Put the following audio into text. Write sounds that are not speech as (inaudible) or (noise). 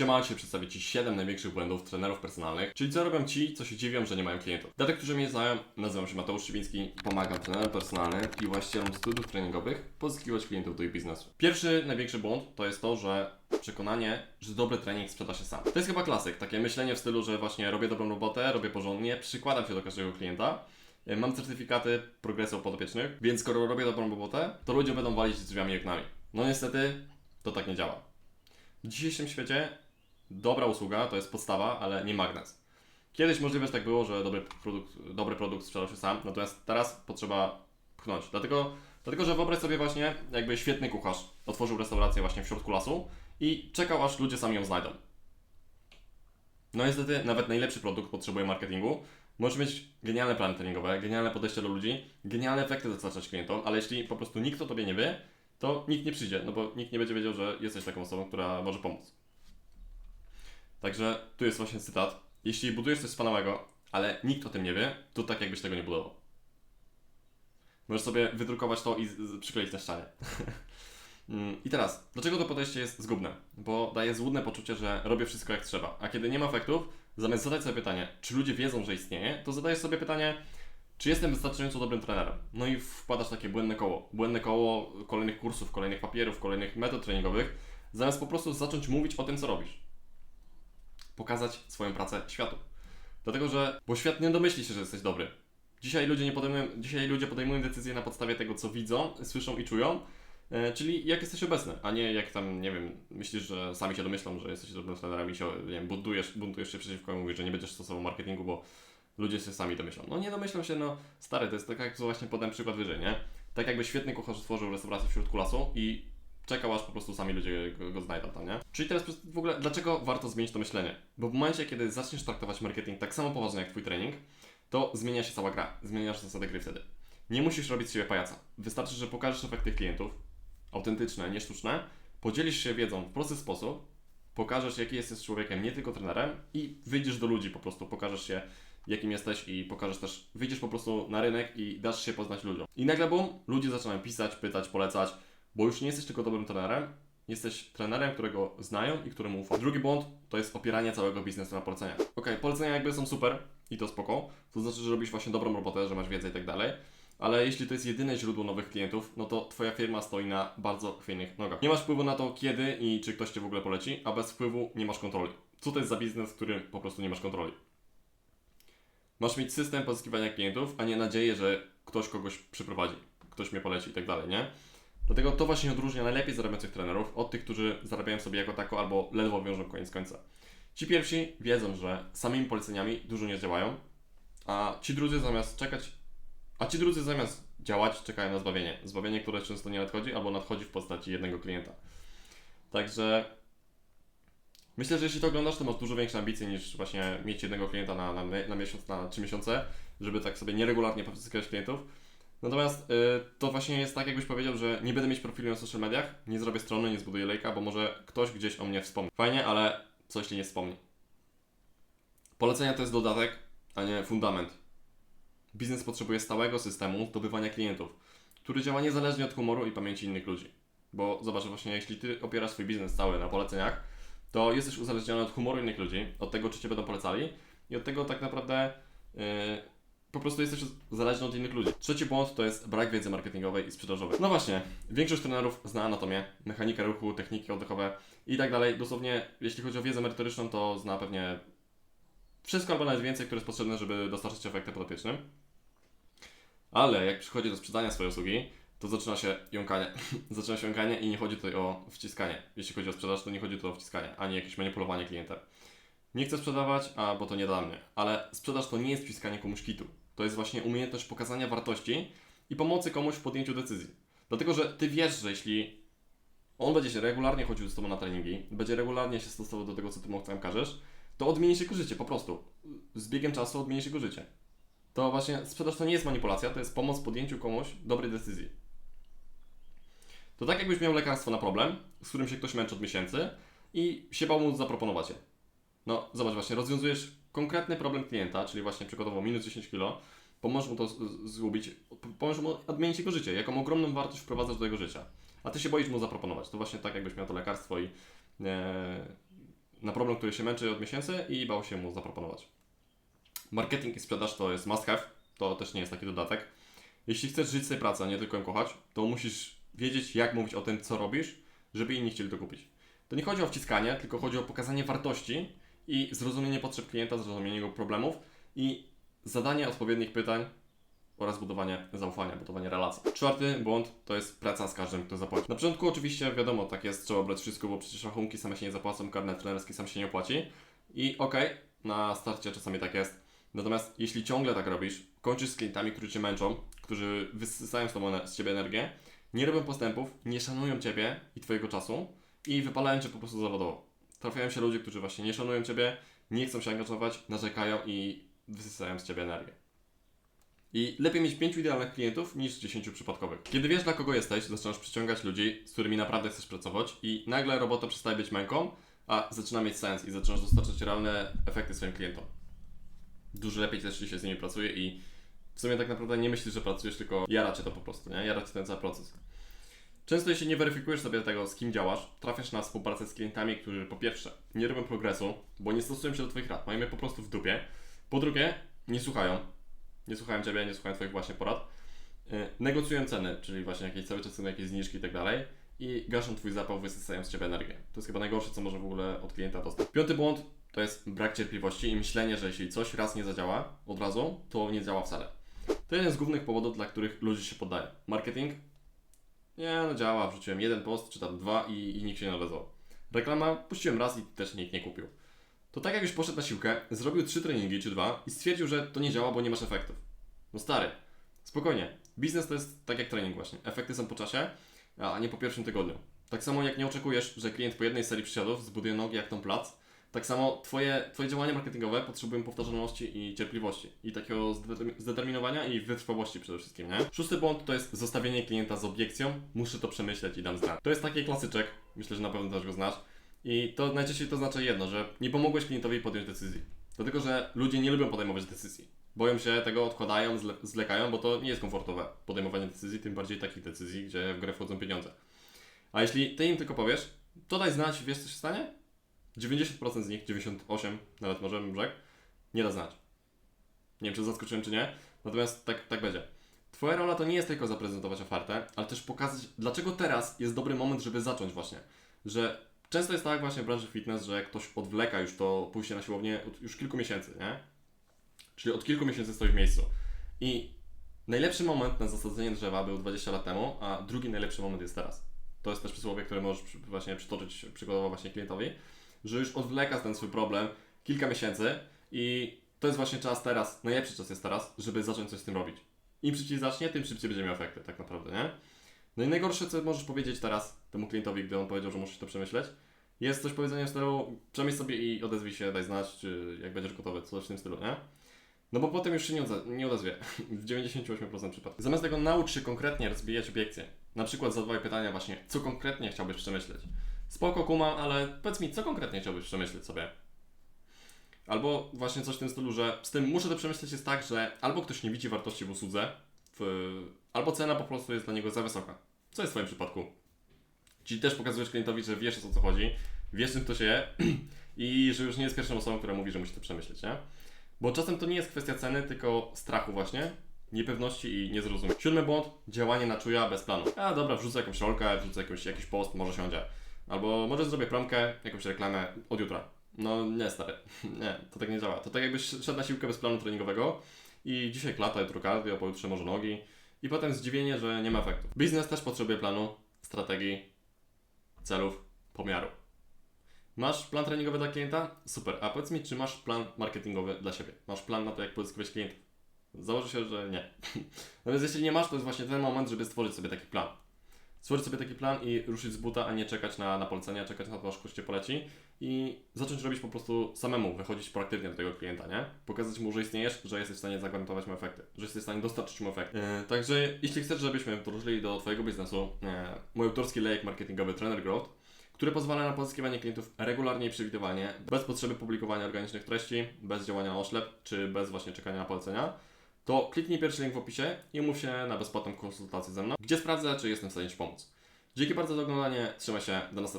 Siema, dzisiaj przedstawię Ci 7 największych błędów trenerów personalnych, czyli co robią ci, co się dziwią, że nie mają klientów. Dla tych, którzy mnie znają, nazywam się Mateusz Szybiński, pomagam trenerom personalnym i właścicielom studiów treningowych pozyskiwać klientów do ich biznesu. Pierwszy, największy błąd to jest to, że przekonanie, że dobry trening sprzeda się sam. To jest chyba klasyk, takie myślenie w stylu, że właśnie robię dobrą robotę, robię porządnie, przykładam się do każdego klienta, E, Mam certyfikaty progresu podopiecznych, więc skoro robię dobrą robotę, to ludzie będą walić drzwiami i oknami. No niestety, to tak nie działa. W dzisiejszym świecie dobra usługa to jest podstawa, ale nie magnes. Kiedyś możliwe, że tak było, że dobry produkt, dobry produkt sprzedał się sam, natomiast teraz potrzeba pchnąć. Dlatego, dlatego, że wyobraź sobie właśnie, jakby świetny kucharz otworzył restaurację właśnie w środku lasu i czekał, aż ludzie sami ją znajdą. No niestety, nawet najlepszy produkt potrzebuje marketingu. Możesz mieć genialne plany treningowe, genialne podejście do ludzi, genialne efekty dostarczać klientom, ale jeśli po prostu nikt o tobie nie wie, to nikt nie przyjdzie, no bo nikt nie będzie wiedział, że jesteś taką osobą, która może pomóc. Także tu jest właśnie cytat. Jeśli budujesz coś wspaniałego, ale nikt o tym nie wie, to tak jakbyś tego nie budował. Możesz sobie wydrukować to i przykleić na ścianie. (laughs) Mm, I teraz, dlaczego to podejście jest zgubne? Bo daje złudne poczucie, że robię wszystko jak trzeba, a kiedy nie ma efektów, zamiast zadać sobie pytanie, czy ludzie wiedzą, że istnieje, to zadajesz sobie pytanie, czy jestem wystarczająco dobrym trenerem? No i wpadasz takie błędne koło. Błędne koło kolejnych kursów, kolejnych papierów, kolejnych metod treningowych, zamiast po prostu zacząć mówić o tym, co robisz. Pokazać swoją pracę światu. Dlatego, że, bo świat nie domyśli się, że jesteś dobry. Dzisiaj ludzie, nie podejmują, dzisiaj ludzie podejmują decyzje na podstawie tego, co widzą, słyszą i czują, e, czyli jak jesteś obecny, a nie jak tam, nie wiem, myślisz, że sami się domyślą, że jesteś dobrym trenerem i się, nie wiem, buntujesz, buntujesz się przeciwko i mówisz, że nie będziesz stosował marketingu, bo ludzie się sami domyślą. No nie domyślą się, no stary, to jest tak jak właśnie podałem przykład wyżej, nie? Tak jakby świetny kucharz otworzył restaurację w środku lasu i czekał aż po prostu sami ludzie go, go znajdą tam, nie? Czyli teraz w ogóle, dlaczego warto zmienić to myślenie? Bo w momencie, kiedy zaczniesz traktować marketing tak samo poważnie jak twój trening, to zmienia się cała gra, zmieniasz zasady gry wtedy. Nie musisz robić z siebie pajaca. Wystarczy, że pokażesz efekty klientów, autentyczne, nie sztuczne, podzielisz się wiedzą w prosty sposób, pokażesz, jaki jesteś człowiekiem, nie tylko trenerem i wyjdziesz do ludzi po prostu, pokażesz się, jakim jesteś i pokażesz też, wyjdziesz po prostu na rynek i dasz się poznać ludziom. I nagle bum, ludzie zaczynają pisać, pytać, polecać, bo już nie jesteś tylko dobrym trenerem, jesteś trenerem, którego znają i któremu ufam. Drugi błąd to jest opieranie całego biznesu na poleceniach. Okej, polecenia jakby są super i to spoko, to znaczy, że robisz właśnie dobrą robotę, że masz wiedzę i tak dalej, ale jeśli to jest jedyne źródło nowych klientów, no to Twoja firma stoi na bardzo chwiejnych nogach. Nie masz wpływu na to, kiedy i czy ktoś Cię w ogóle poleci, a bez wpływu nie masz kontroli. Co to jest za biznes, w którym po prostu nie masz kontroli? Masz mieć system pozyskiwania klientów, a nie nadzieję, że ktoś kogoś przyprowadzi, ktoś mnie poleci i tak dalej, nie? Dlatego to właśnie odróżnia najlepiej zarabiających trenerów od tych, którzy zarabiają sobie jako tako albo ledwo wiążą koniec końca. Ci pierwsi wiedzą, że samymi poleceniami dużo nie działają, a ci drudzy zamiast czekać, a ci drudzy zamiast działać czekają na zbawienie. Zbawienie, które często nie nadchodzi albo nadchodzi w postaci jednego klienta. Także myślę, że jeśli to oglądasz, to masz dużo większe ambicje niż właśnie mieć jednego klienta na, na, na miesiąc, na trzy miesiące, żeby tak sobie nieregularnie pozyskać klientów. Natomiast y, to właśnie jest tak, jakbyś powiedział, że nie będę mieć profilu na social mediach, nie zrobię strony, nie zbuduję lejka, bo może ktoś gdzieś o mnie wspomni. Fajnie, ale co jeśli nie wspomni? Polecenia to jest dodatek, a nie fundament. Biznes potrzebuje stałego systemu zdobywania klientów, który działa niezależnie od humoru i pamięci innych ludzi. Bo zobacz, właśnie jeśli ty opierasz swój biznes cały na poleceniach, to jesteś uzależniony od humoru innych ludzi, od tego, czy cię będą polecali i od tego tak naprawdę yy, po prostu jesteś zależny od innych ludzi. Trzeci błąd to jest brak wiedzy marketingowej i sprzedażowej. No właśnie, większość trenerów zna anatomię, mechanikę ruchu, techniki oddechowe i tak dalej. Dosłownie, jeśli chodzi o wiedzę merytoryczną, to zna pewnie wszystko albo nawet więcej, które jest potrzebne, żeby dostarczyć efekty podopiecznym. Ale jak przychodzi do sprzedania swojej usługi, to zaczyna się jąkanie. (laughs) zaczyna się jąkanie i nie chodzi tutaj o wciskanie. Jeśli chodzi o sprzedaż, to nie chodzi tu o wciskanie, ani jakieś manipulowanie klientem. Nie chcę sprzedawać, a bo to nie dla mnie. Ale sprzedaż to nie jest wciskanie komuś kitu. To jest właśnie umiejętność pokazania wartości i pomocy komuś w podjęciu decyzji. Dlatego, że ty wiesz, że jeśli on będzie się regularnie chodził z tobą na treningi, będzie regularnie się stosował do tego, co ty mu tam każesz, to odmieni się jego życie, po prostu. Z biegiem czasu odmieni się jego życie. To właśnie sprzedaż to nie jest manipulacja, to jest pomoc w podjęciu komuś dobrej decyzji. To tak jakbyś miał lekarstwo na problem, z którym się ktoś męczy od miesięcy i się bał mu zaproponować je. No, zobacz, właśnie rozwiązujesz konkretny problem klienta, czyli właśnie przykładowo minus 10 kg, pomożesz mu to zgubić, pomożesz mu odmienić jego życie, jaką ogromną wartość wprowadzasz do jego życia. A ty się boisz mu zaproponować. To właśnie tak, jakbyś miał to lekarstwo i e, na problem, który się męczy od miesięcy i bał się mu zaproponować. Marketing i sprzedaż to jest must have, to też nie jest taki dodatek. Jeśli chcesz żyć tej pracy, a nie tylko ją kochać, to musisz wiedzieć, jak mówić o tym, co robisz, żeby inni chcieli to kupić. To nie chodzi o wciskanie, tylko chodzi o pokazanie wartości i zrozumienie potrzeb klienta, zrozumienie jego problemów i zadanie odpowiednich pytań oraz budowanie zaufania, budowanie relacji. Czwarty błąd to jest praca z każdym, kto zapłaci. Na początku oczywiście wiadomo, tak jest, trzeba brać wszystko, bo przecież rachunki same się nie zapłacą, karnet trenerski sam się nie opłaci. I okej, na starcie czasami tak jest. Natomiast jeśli ciągle tak robisz, kończysz z klientami, którzy Cię męczą, którzy wysysają z, tobą, z Ciebie energię, nie robią postępów, nie szanują Ciebie i Twojego czasu i wypalają Cię po prostu zawodowo. Trafiają się ludzie, którzy właśnie nie szanują Ciebie, nie chcą się angażować, narzekają i wysysają z Ciebie energię. I lepiej mieć 5 idealnych klientów niż 10 przypadkowych. Kiedy wiesz dla kogo jesteś, zaczynasz przyciągać ludzi, z którymi naprawdę chcesz pracować i nagle robota przestaje być męką, a zaczyna mieć sens i zaczynasz dostarczać realne efekty swoim klientom. Dużo lepiej też się z nimi pracuje i w sumie tak naprawdę nie myślisz, że pracujesz, tylko jara Cię to po prostu, nie? Jara Cię ten cały proces. Często jeśli nie weryfikujesz sobie tego, z kim działasz, trafiasz na współpracę z klientami, którzy po pierwsze nie robią progresu, bo nie stosują się do Twoich rad, mają je po prostu w dupie. Po drugie, nie słuchają, nie słuchają Ciebie, nie słuchają Twoich właśnie porad. Yy, negocjują ceny, czyli właśnie jakieś cały czas są jakieś zniżki i tak dalej. I gaszą Twój zapał, wysysają z Ciebie energię. To jest chyba najgorsze, co może w ogóle od klienta dostać. Piąty błąd to jest brak cierpliwości i myślenie, że jeśli coś raz nie zadziała od razu, to nie działa wcale. To jeden z głównych powodów, dla których ludzie się poddają. Marketing? Nie, no działa, wrzuciłem jeden post, czy tam dwa i, i nikt się nie odezwał. Reklama puściłem raz i też nikt nie kupił. To tak jak już poszedł na siłkę, zrobił trzy treningi czy dwa i stwierdził, że to nie działa, bo nie masz efektów. No stary, spokojnie. Biznes to jest tak jak trening właśnie. Efekty są po czasie, a nie po pierwszym tygodniu. Tak samo jak nie oczekujesz, że klient po jednej serii przysiadów zbuduje nogi jak tą plac, tak samo twoje, twoje działania marketingowe potrzebują powtarzalności i cierpliwości. I takiego zdetermi- zdeterminowania i wytrwałości przede wszystkim, nie? Szósty błąd to jest zostawienie klienta z obiekcją. Muszę to przemyśleć i dam znać. To jest taki klasyczek, myślę, że na pewno też go znasz. I to najczęściej to znaczy jedno, że nie pomogłeś klientowi podjąć decyzji. Dlatego, że ludzie nie lubią podejmować decyzji. Boją się tego, odkładają, zle- zwlekają, bo to nie jest komfortowe podejmowanie decyzji, tym bardziej takich decyzji, gdzie w grę wchodzą pieniądze. A jeśli ty im tylko powiesz, to daj znać, wiesz co się stanie? 90% z nich, 98 nawet może bym rzekł, nie da znać. Nie wiem, czy zaskoczyłem, czy nie, natomiast tak, tak będzie. Twoja rola to nie jest tylko zaprezentować ofertę, ale też pokazać, dlaczego teraz jest dobry moment, żeby zacząć właśnie. Że często jest tak właśnie w branży fitness, że ktoś odwleka już to pójście na siłownię od już kilku miesięcy, nie? Czyli od kilku miesięcy stoi w miejscu. I najlepszy moment na zasadzenie drzewa był 20 lat temu, a drugi najlepszy moment jest teraz. To jest też przysłowie, które możesz właśnie przytoczyć przykładowo właśnie klientowi, że już odwleka ten swój problem kilka miesięcy i to jest właśnie czas teraz, najlepszy czas jest teraz, żeby zacząć coś z tym robić. Im szybciej zacznie, tym szybciej będzie miał efekty, tak naprawdę, nie? No i najgorsze, co możesz powiedzieć teraz temu klientowi, gdy on powiedział, że musisz to przemyśleć, jest coś powiedzenia w stylu przemyśl sobie i odezwij się, daj znać, czy jak będziesz gotowy, coś w tym stylu, nie? No bo potem już się nie, odze- nie odezwie, (laughs) w 98% przypadków. Zamiast tego naucz się konkretnie rozbijać obiekcje. Na przykład zadawaj pytania właśnie, co konkretnie chciałbyś przemyśleć. Spoko, kumam, ale powiedz mi, co konkretnie chciałbyś przemyśleć sobie? Albo właśnie coś w tym stylu, że z tym muszę to przemyśleć jest tak, że albo ktoś nie widzi wartości w usłudze, w, albo cena po prostu jest dla niego za wysoka. Co jest w Twoim przypadku? Czyli też pokazujesz klientowi, że wiesz o co chodzi, wiesz czym to się je (clears throat) i że już nie jest pierwszą osobą, która mówi, że musi to przemyśleć, nie? Bo czasem to nie jest kwestia ceny, tylko strachu właśnie, niepewności i niezrozumienia. Siódmy błąd, działanie na czuja bez planu. A dobra, wrzucę jakąś rolkę, wrzucę jakiś, jakiś post, może siądzie. Albo może zrobię promkę, jakąś reklamę od jutra. No nie stary, (laughs) nie, to tak nie działa. To tak jakbyś szedł na siłkę bez planu treningowego i dzisiaj klata, jutro cardio, pojutrze może nogi i potem zdziwienie, że nie ma efektu. Biznes też potrzebuje planu, strategii, celów, pomiaru. Masz plan treningowy dla klienta? Super. A powiedz mi, czy masz plan marketingowy dla siebie? Masz plan na to, jak pozyskiwać klientów? Założę się, że nie. (laughs) Natomiast jeśli nie masz, to jest właśnie ten moment, żeby stworzyć sobie taki plan. Stworzyć sobie taki plan i ruszyć z buta, a nie czekać na, na polecenia, czekać na to, aż ktoś Cię poleci i zacząć robić po prostu samemu, wychodzić proaktywnie do tego klienta, nie? Pokazać mu, że istniejesz, że jesteś w stanie zagwarantować mu efekty, że jesteś w stanie dostarczyć mu efekty. Yy, także jeśli chcesz, żebyśmy wdrożyli do Twojego biznesu e, mój autorski lejek marketingowy Trainer Growth, który pozwala na pozyskiwanie klientów regularnie i przewidywalnie, bez potrzeby publikowania organicznych treści, bez działania na oślep, czy bez właśnie czekania na polecenia, to kliknij pierwszy link w opisie i umów się na bezpłatną konsultację ze mną, gdzie sprawdzę, czy jestem w stanie Ci pomóc. Dzięki bardzo za oglądanie, trzymaj się, do następnego.